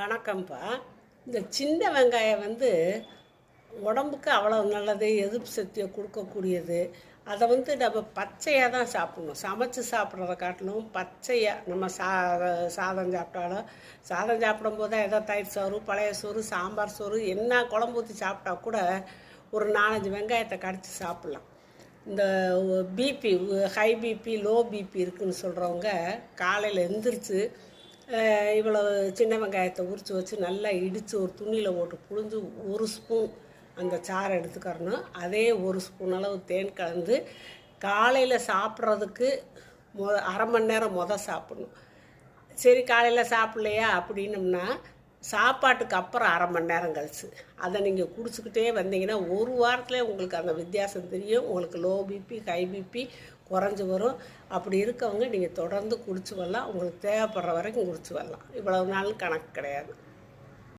வணக்கம்ப்பா. இந்த சின்ன வெங்காயம் வந்து உடம்புக்கு அவ்வளோ நல்லது எதிர்ப்பு சக்தியை கொடுக்கக்கூடியது. அதை வந்து நம்ம பச்சையாக தான் சாப்பிடணும். சமைச்சு சாப்பிட்றத காட்டிலும் பச்சையாக நம்ம சா சாதம் சாப்பிட்டாலும் சாதம் சாப்பிடும்போது ஏதோ தயிர் சோறு பழைய சோறு சாம்பார் சோறு என்ன குழம்பு ஊற்றி சாப்பிட்டா கூட ஒரு நாலஞ்சு வெங்காயத்தை கடிச்சு சாப்பிட்லாம். இந்த BP high BP low BP இருக்குதுன்னு சொல்கிறவங்க காலையில் எந்திரிச்சு இவ்வளவு இவ்வளோ சின்ன வெங்காயத்தை உரித்து வச்சு நல்லா இடித்து ஒரு துணியில் போட்டு புழிஞ்சு ஒரு ஸ்பூன் அந்த சாறை எடுத்துக்கறணும். அதே ஒரு ஸ்பூன் அளவு தேன் கலந்து காலையில் சாப்பிட்றதுக்கு மொ அரை மணி நேரம் மொதல் சாப்பிடணும். சரி காலையில் சாப்பிட்லையா அப்படின்னம்னா சாப்பாட்டுக்கு அப்புறம் அரை மணி நேரம் கழிச்சு. அதை நீங்கள் குடிச்சுக்கிட்டே வந்தீங்கன்னா ஒரு வாரத்தில் உங்களுக்கு அந்த வித்தியாசம் தெரியும். உங்களுக்கு லோ பிபி ஹை பிபி குறைஞ்சி வரும். அப்படி இருக்கவங்க நீங்கள் தொடர்ந்து குடிச்சு வரலாம். உங்களுக்கு தேவைப்படுற வரைக்கும் குடிச்சு வரலாம். இவ்வளவு நாள் கணக்கு கிடையாது.